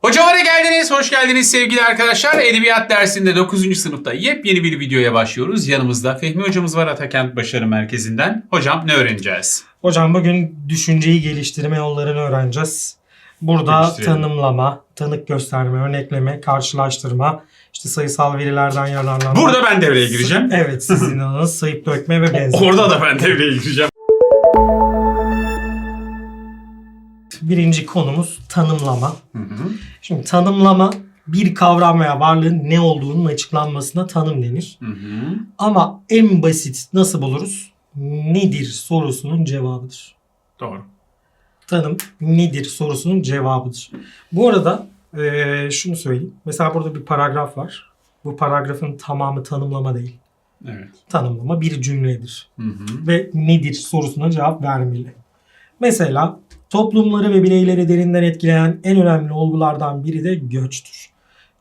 Hocam oraya geldiniz. Hoş geldiniz sevgili arkadaşlar. Edebiyat dersinde 9. sınıfta yepyeni bir videoya başlıyoruz. Yanımızda Fehmi hocamız var Atakent Başarı Merkezi'nden. Hocam ne öğreneceğiz? Hocam bugün düşünceyi geliştirme yollarını öğreneceğiz. Burada tanımlama, tanık gösterme, örnekleme, karşılaştırma, işte sayısal verilerden yararlanma. Burada ben devreye gireceğim. Evet sizin alanınız sayıp dökme ve benzeri. Orada da ben devreye gireceğim. Birinci konumuz tanımlama. Hı hı. Şimdi tanımlama bir kavram veya varlığın ne olduğunun açıklanmasına tanım denir. Hı hı. Ama en basit nasıl buluruz? Nedir sorusunun cevabıdır. Doğru. tanım nedir sorusunun cevabıdır. Bu arada eee, şunu söyleyeyim. Mesela burada bir paragraf var. Bu paragrafın tamamı tanımlama değil. Evet. Tanımlama bir cümledir. Hı hı. Ve nedir sorusuna cevap vermeli. Mesela toplumları ve bireyleri derinden etkileyen en önemli olgulardan biri de göçtür.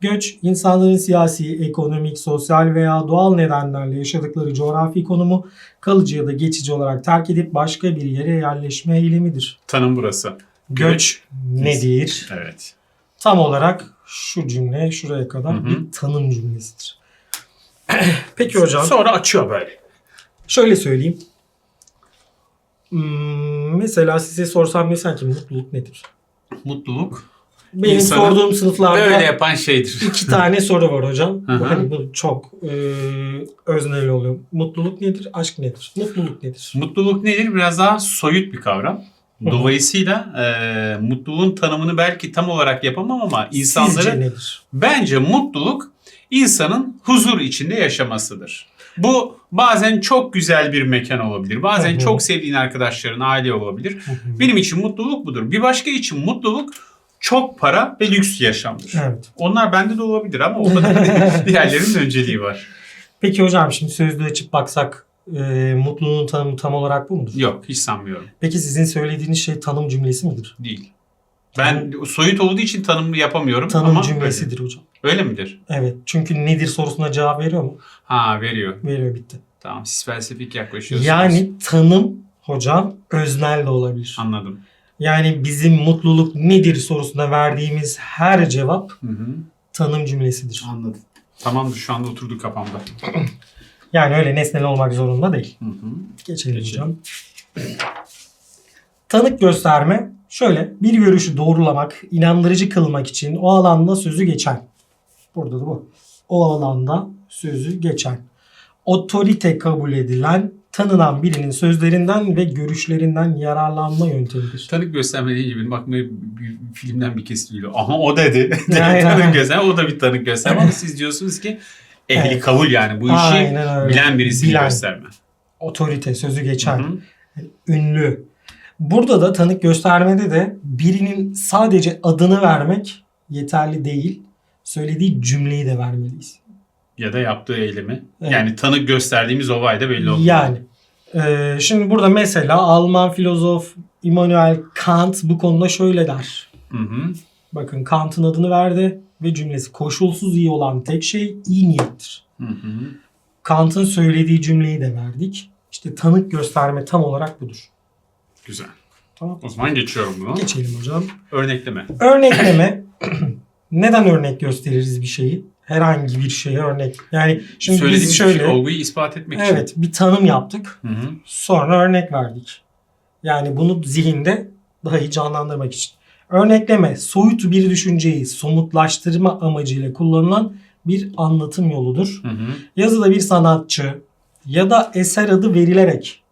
Göç, insanların siyasi, ekonomik, sosyal veya doğal nedenlerle yaşadıkları coğrafi konumu kalıcı ya da geçici olarak terk edip başka bir yere yerleşme eylemidir. Tanım burası. Göç nedir? Evet. Tam olarak şu cümle şuraya kadar Hı hı. bir tanım cümlesidir. Peki hocam Sonra açıyor böyle. şöyle söyleyeyim. Hmm, mesela size sorsam desem ki mutluluk nedir? Mutluluk Benim İnsanı sorduğum sınıflarda böyle yapan şeydir. iki tane soru var hocam. Bu hani bu çok e, özneli oluyor. Mutluluk nedir? Aşk nedir? Mutluluk nedir? Mutluluk nedir? Biraz daha soyut bir kavram. Dolayısıyla e, mutluluğun tanımını belki tam olarak yapamam ama insanları Sizce nedir? bence mutluluk insanın huzur içinde yaşamasıdır. Bu bazen çok güzel bir mekan olabilir. Bazen Hı hı. çok sevdiğin arkadaşların aile olabilir. Benim için mutluluk budur. Bir başka için mutluluk çok para ve lüks yaşamdır. Evet. Onlar bende de olabilir ama o da diğerlerinin önceliği var. Peki hocam şimdi sözlüğü açıp baksak e, mutluluğun tanımı tam olarak bu mudur? Yok hiç sanmıyorum. Peki sizin söylediğiniz şey tanım cümlesi midir? Değil. Ben soyut olduğu için tanım yapamıyorum Tanım ama cümlesidir hocam. Öyle. öyle midir? Evet. Çünkü nedir sorusuna cevap veriyor mu? Ha veriyor. Veriyor bitti. Tamam siz felsefik yaklaşıyorsunuz. Yani tanım hocam öznel de olabilir. Anladım. Yani bizim mutluluk nedir sorusuna verdiğimiz her cevap Hı hı. tanım cümlesidir. Anladım. Tamamdır şu anda oturdu kafamda. Yani öyle nesnel olmak zorunda değil. Hı hı. Geçelim Geçelim. hocam. Tanık gösterme şöyle bir görüşü doğrulamak, inandırıcı kılmak için o alanda sözü geçen. Burada da bu. O alanda sözü geçen. Otorite kabul edilen, tanınan birinin sözlerinden ve görüşlerinden yararlanma yöntemidir. Tanık gösterme deyince benim aklıma bir, filmden bir kesit geliyor. Aha o dedi. Aynen. tanık gösterme. O da bir tanık gösterme. Ama siz diyorsunuz ki ehli Evet. kabul yani bu işi Aynen öyle. bilen birisini Bilen. gösterme. Otorite, sözü geçen. Hı hı. ünlü. Burada da tanık göstermede de birinin sadece adını vermek yeterli değil. Söylediği cümleyi de vermeliyiz. Ya da yaptığı eylemi. Evet. Yani tanık gösterdiğimiz olay da belli olmalı. Yani e, şimdi burada mesela Alman filozof Immanuel Kant bu konuda şöyle der. Hı hı. Bakın Kant'ın adını verdi ve cümlesi koşulsuz iyi olan tek şey iyi niyettir. Hı hı. Kant'ın söylediği cümleyi de verdik. İşte tanık gösterme tam olarak budur. Güzel. Tamam. O zaman geçiyorum bunu. Geçelim hocam. Örnekleme. Örnekleme. Neden örnek gösteririz bir şeyi? Herhangi bir şeye örnek. Yani şimdi Söylediğimiz biz şöyle şey, olguyu ispat etmek için. evet bir tanım yaptık. Hı hı. Sonra örnek verdik. Yani bunu zihinde daha iyi canlandırmak için. Örnekleme soyut bir düşünceyi somutlaştırma amacıyla kullanılan bir anlatım yoludur. Hı hı. Yazıda bir sanatçı ya da eser adı verilerek.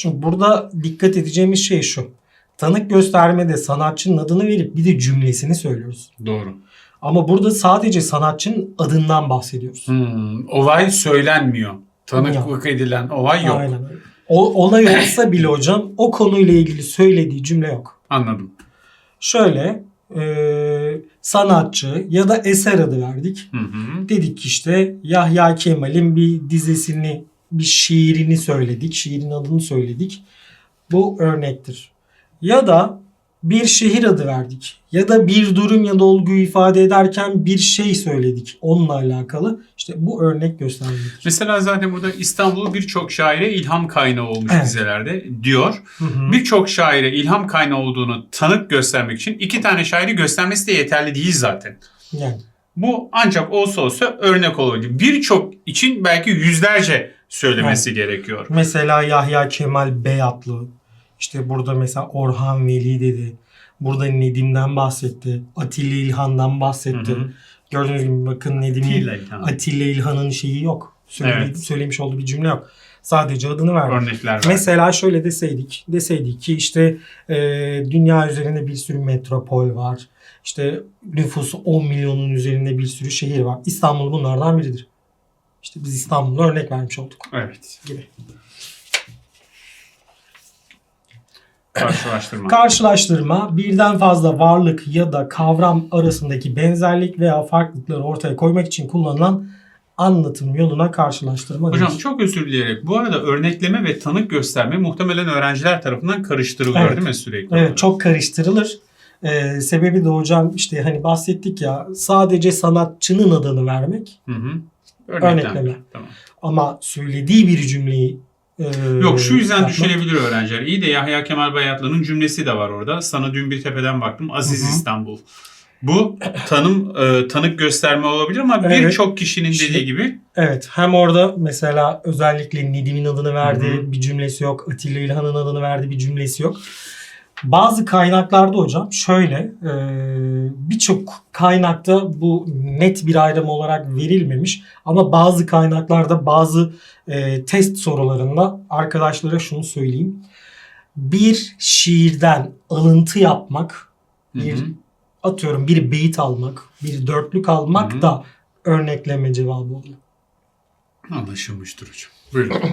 Şimdi burada dikkat edeceğimiz şey şu. Tanık göstermede sanatçının adını verip bir de cümlesini söylüyoruz. Doğru. Ama burada sadece sanatçının adından bahsediyoruz. Hmm, olay söylenmiyor. Tanıklık edilen olay yok. Aynen. O, olay olsa bile hocam o konuyla ilgili söylediği cümle yok. Anladım. Şöyle e, sanatçı ya da eser adı verdik. Hı hı. Dedik ki işte Yahya Kemal'in bir dizesini, bir şiirini söyledik. Şiirin adını söyledik. Bu örnektir. Ya da bir şehir adı verdik ya da bir durum ya da olguyu ifade ederken bir şey söyledik onunla alakalı. İşte bu örnek göstermek. Mesela zaten burada İstanbul birçok şaire ilham kaynağı olmuş Evet. dizelerde diyor. Birçok şaire ilham kaynağı olduğunu tanık göstermek için iki tane şairi göstermesi de yeterli değil zaten. Yani Bu ancak olsa olsa örnek olabilir. Birçok için belki yüzlerce söylemesi gerekiyor. mesela Yahya Kemal Beyatlı işte burada mesela Orhan Veli dedi. Burada Nedim'den bahsetti. Atilla İlhan'dan bahsetti. Hı hı. Gördüğünüz gibi bakın Nedim'in. Atilla İlhan'ın şeyi yok. Söyle- Evet. Söylemiş olduğu bir cümle yok. Sadece adını vermiş. Örnekler var. Mesela şöyle deseydik, deseydik ki işte e, dünya üzerinde bir sürü metropol var. İşte nüfusu 10 milyonun üzerinde bir sürü şehir var. İstanbul bunlardan biridir. İşte biz İstanbul'a örnek vermiş olduk Evet. gibi. Karşılaştırma. Karşılaştırma birden fazla varlık ya da kavram arasındaki benzerlik veya farklılıkları ortaya koymak için kullanılan anlatım yoluna karşılaştırma Hocam denir. çok özür dileyerek bu arada örnekleme ve tanık gösterme muhtemelen öğrenciler tarafından karıştırılıyor Evet. değil mi sürekli? olarak? Evet çok karıştırılır. Ee, sebebi de hocam işte hani bahsettik ya sadece sanatçının adını vermek Hı hı. Örneklem. Örnekleme. Tamam. ama söylediği bir cümleyi e, Yok şu yüzden yapmak- düşünebilir öğrenciler. İyi de Yahya Kemal Bayatlı'nın cümlesi de var orada. Sana dün bir tepeden baktım. Aziz Hı hı. İstanbul. Bu tanım e, tanık gösterme olabilir ama Evet. birçok kişinin dediği gibi Evet hem orada mesela özellikle Nedim'in adını verdi Hı hı. bir cümlesi yok. Atilla İlhan'ın adını verdi bir cümlesi yok. Bazı kaynaklarda hocam şöyle e, birçok kaynakta bu net bir ayrım olarak verilmemiş ama bazı kaynaklarda bazı e, test sorularında arkadaşlara şunu söyleyeyim. Bir şiirden alıntı yapmak, Hı hı. bir atıyorum bir beyit almak, bir dörtlük almak Hı hı. da örnekleme cevabı oluyor. anlaşılmıştır hocam. Buyurun.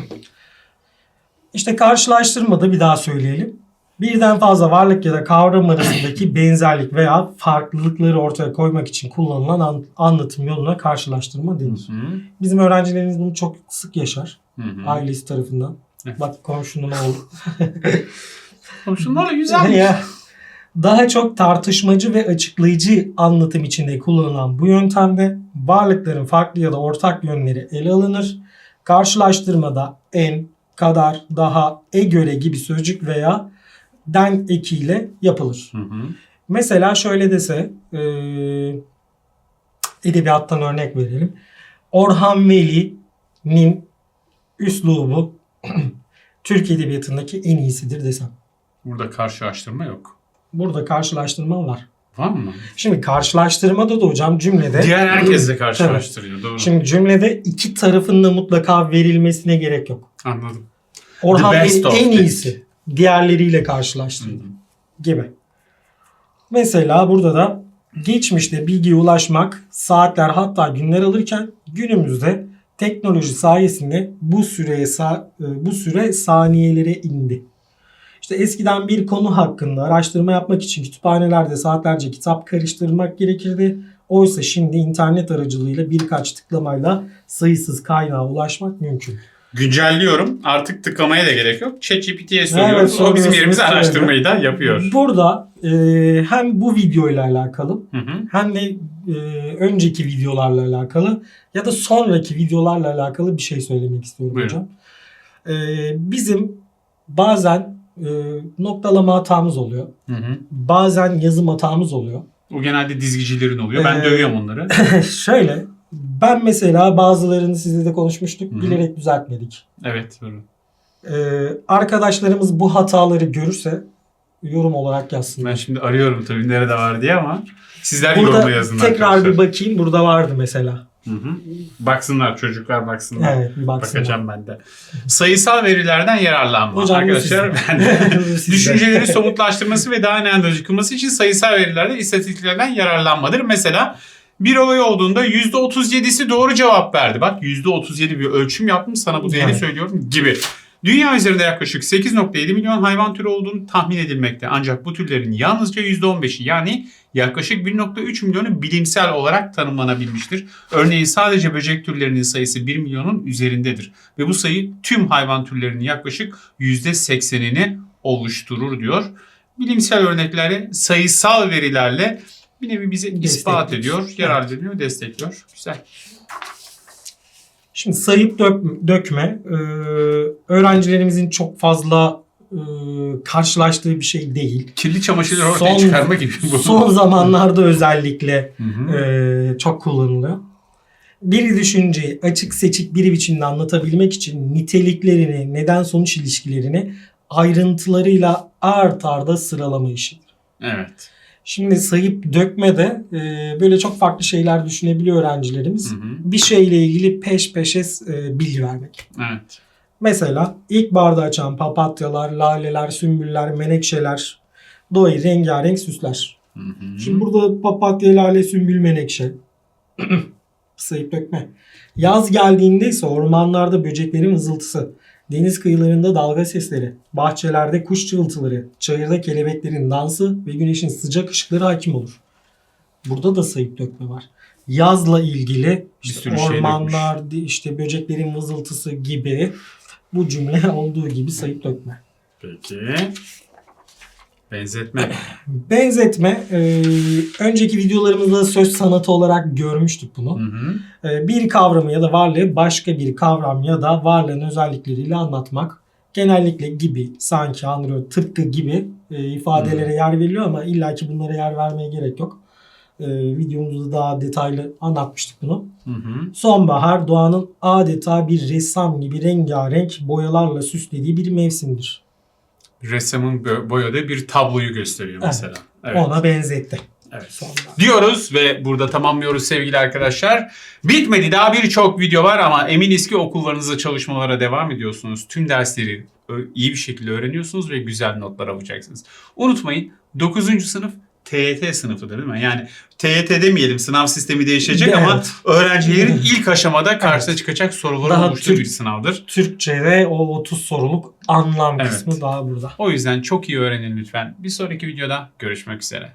İşte karşılaştırmada bir daha söyleyelim. Birden fazla varlık ya da kavram arasındaki benzerlik veya farklılıkları ortaya koymak için kullanılan an- anlatım yoluna karşılaştırma denir. Hı hı. Bizim öğrencilerimiz bunu çok sık yaşar Hı hı. ailesi tarafından. Evet. Bak komşunun oğlu. Komşunlarla güzel. Daha çok tartışmacı ve açıklayıcı anlatım içinde kullanılan bu yöntemde varlıkların farklı ya da ortak yönleri ele alınır. Karşılaştırmada en, kadar, daha, e göre gibi sözcük veya den ekiyle yapılır. Hı hı. Mesela şöyle dese, e, edebiyattan örnek verelim. Orhan Veli'nin üslubu Türk edebiyatındaki en iyisidir desem. Burada karşılaştırma yok. Burada karşılaştırma var. Var mı? Şimdi karşılaştırmada da hocam cümlede Diğer herkesle karşılaştırıyor. Doğru. Şimdi cümlede iki tarafın da mutlaka verilmesine gerek yok. Anladım. Orhan of en iyisi. Diğerleriyle Hı karşılaştırdı hı. gibi. Mesela burada da geçmişte bilgiye ulaşmak saatler hatta günler alırken günümüzde teknoloji sayesinde bu süreye bu süre saniyelere indi. İşte eskiden bir konu hakkında araştırma yapmak için kütüphanelerde saatlerce kitap karıştırmak gerekirdi. Oysa şimdi internet aracılığıyla birkaç tıklamayla sayısız kaynağa ulaşmak mümkün. Güncelliyorum. Artık tıklamaya da gerek yok. ChatGPT'ye soruyoruz. Evet, o bizim yerimize araştırmayı da yapıyor. Burada e, hem bu videoyla alakalı Hı hı. hem de e, önceki videolarla alakalı ya da sonraki videolarla alakalı bir şey söylemek istiyorum Buyurun. hocam. E, bizim bazen e, noktalama hatamız oluyor. Hı hı. Bazen yazım hatamız oluyor. O genelde dizgicilerin oluyor. Ben Ee, dövüyorum onları. Şöyle ben mesela bazılarını sizle de konuşmuştuk. Hı hı. Bilerek düzeltmedik. Evet. Doğru. E, arkadaşlarımız bu hataları görürse yorum olarak yazsınlar. Ben şimdi arıyorum tabii nerede var diye ama sizler Burada yorumla yazın tekrar arkadaşlar. bir bakayım. Burada vardı mesela. Hı hı. Baksınlar çocuklar baksınlar. Evet bir baksınlar. Bakacağım ben de. Sayısal verilerden yararlanma. Hocam Arkadaşlar ben. Düşünceleri somutlaştırması ve daha önemli kılması için sayısal verilerde istatistiklerden yararlanmadır. Mesela bir olay olduğunda %37'si doğru cevap verdi. Bak %37 bir ölçüm yaptım sana bu değeri Evet. söylüyorum gibi. Dünya üzerinde yaklaşık 8.7 milyon hayvan türü olduğunu tahmin edilmekte. Ancak bu türlerin yalnızca %15'i yani yaklaşık 1.3 milyonu bilimsel olarak tanımlanabilmiştir. Örneğin sadece böcek türlerinin sayısı 1 milyonun üzerindedir. Ve bu sayı tüm hayvan türlerinin yaklaşık %80'ini oluşturur diyor. bilimsel örnekleri sayısal verilerle bir nevi bize ispat ediyor, yararlı ediyor, destekliyor. Güzel. Şimdi sayıp dök- dökme e, öğrencilerimizin çok fazla e, karşılaştığı bir şey değil. Kirli çamaşırları ortaya Son- çıkarma gibi bu. Son zamanlarda özellikle Hı hı. e, çok kullanılıyor. Bir düşünceyi açık seçik bir biçimde anlatabilmek için niteliklerini, neden sonuç ilişkilerini ayrıntılarıyla art arda sıralama işidir. Evet. Şimdi sayıp dökme de e, böyle çok farklı şeyler düşünebiliyor öğrencilerimiz. Hı hı. Bir şeyle ilgili peş peşe e, bilgi vermek. Evet. Mesela ilk bardağı açan papatyalar, laleler, sümbüller, menekşeler doğayı rengarenk süsler. Hı hı. Şimdi burada papatya, lale, sümbül, menekşe. Sayıp dökme. Yaz geldiğinde ise ormanlarda böceklerin vızıltısı, deniz kıyılarında dalga sesleri, bahçelerde kuş cıvıltıları, çayırda kelebeklerin dansı ve güneşin sıcak ışıkları hakim olur. Burada da sayıp dökme var. Yazla ilgili Bir işte sürü şey ormanlar, işte böceklerin vızıltısı gibi bu cümle olduğu gibi sayıp dökme. Peki. Benzetme. Benzetme, e, önceki videolarımızda söz sanatı olarak görmüştük bunu. Hı hı. E, bir kavramı ya da varlığı başka bir kavram ya da varlığın özellikleriyle anlatmak. Genellikle gibi, sanki, andırıyor, tıpkı gibi e, ifadelere yer veriliyor ama illaki bunlara yer vermeye gerek yok. E, videomuzda daha detaylı anlatmıştık bunu. Hı hı. Sonbahar doğanın adeta bir ressam gibi rengarenk boyalarla süslediği bir mevsimdir. Ressamın boyadığı bir tabloyu gösteriyor mesela. Evet. Ona benzetti. Evet. Sonbahar. diyoruz ve burada tamamlıyoruz sevgili arkadaşlar. Bitmedi daha birçok video var ama eminiz ki okullarınızda çalışmalara devam ediyorsunuz. Tüm dersleri iyi bir şekilde öğreniyorsunuz ve güzel notlar alacaksınız. Unutmayın 9. sınıf TYT sınıfıdır değil mi? Yani TYT demeyelim sınav sistemi değişecek Evet. ama öğrencilerin ilk aşamada karşısına çıkacak soruları Daha Türk- bir sınavdır. Türkçe'de o 30 soruluk anlam Evet. kısmı daha burada. O yüzden çok iyi öğrenin lütfen. Bir sonraki videoda görüşmek üzere.